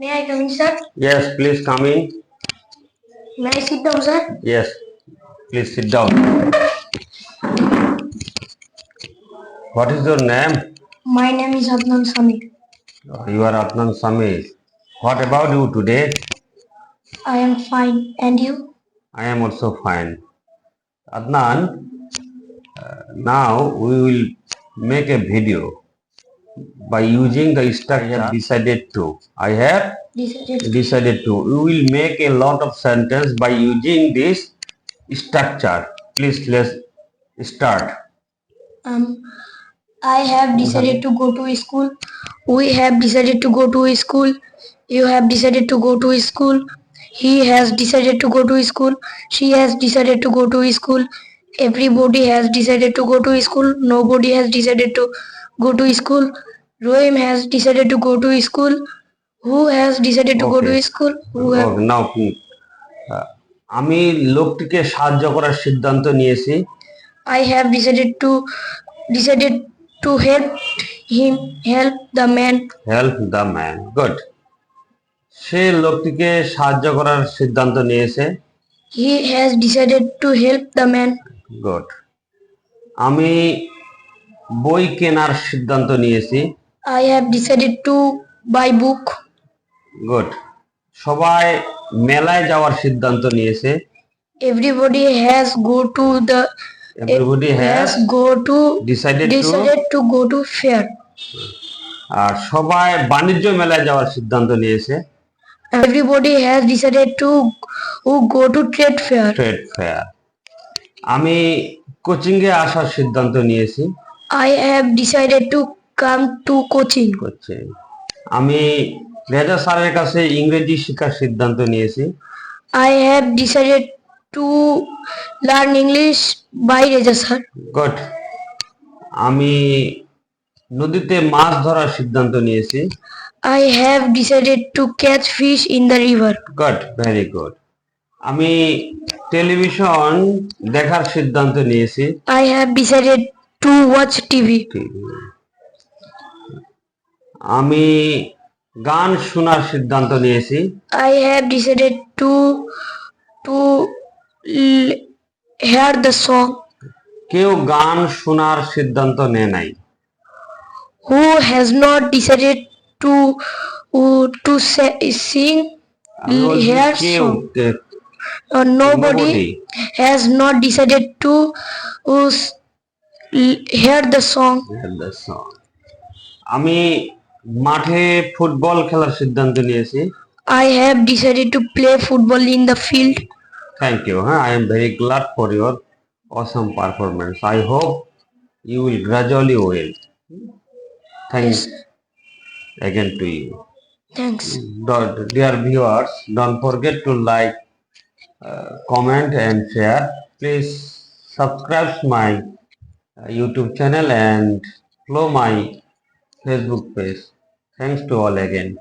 May I come in, sir? Yes, please come in. May I sit down, sir? Yes, please sit down. What is your name? My name is Adnan Sami. You are Adnan Samir. What about you today? I am fine. And you? I am also fine. Adnan, uh, now we will make a video by using the structure I have decided to. I have Decided. decided to. We will make a lot of sentence by using this structure. Please let's start. Um, I have decided to go to school. We have decided to go to school. You have decided to go to school. He has decided to go to school. She has decided to go to school. Everybody has decided to go to school. Nobody has decided to go to school. Rohim has decided to go to school. Who has decided to go to school? Who have now, uh, আমি লোকটিকে সাহায্য করার সিদ্ধান্ত নিয়েছি I have decided to decided to help him help the man. Help the man good সে লোকটিকে সাহায্য করার সিদ্ধান্ত নিয়েছে He has decided to help the man. Good আমি বই কেনার সিদ্ধান্ত নিয়েছি I have decided to buy book. Good সবাই মেলায় যাওয়ার সিদ্ধান্ত নিয়েছে Everybody has go to the everybody has has go to decided to decided to go to fair. আর সবাই বাণিজ্য মেলায় যাওয়ার সিদ্ধান্ত নিয়েছে Everybody has decided to who go to trade fair. Trade fair আমি কোচিং এ আসার সিদ্ধান্ত নিয়েছি I have decided to come to coaching. আমি রেজা স্যারের কাছে ইংরেজি শেখার সিদ্ধান্ত নিয়েছি। I have decided to learn English by Reza sir good আমি নদীতে মাছ ধরার সিদ্ধান্ত নিয়েছি। I have decided to catch fish in the river good very good আমি টেলিভিশন দেখার সিদ্ধান্ত নিয়েছি। I have decided to watch TV আমি গান শোনার সিদ্ধান্ত নিয়েছি। I have decided to to hear the song কেউ গান শোনার সিদ্ধান্ত নেয় নাই। Who has not decided to to sing hear song nobody has not decided to hear the song hear the song আমি মাঠে ফুটবল খেলার সিদ্ধান্ত নিয়েছি I have decided to play football in the field. Thank you হ্যাঁ I am very glad for your awesome performance I hope you will gradually well thanks again to you Thanks. Dear viewers don't forget to like uh, comment and share please subscribe my uh, youtube channel and follow my facebook page. Thanks to all again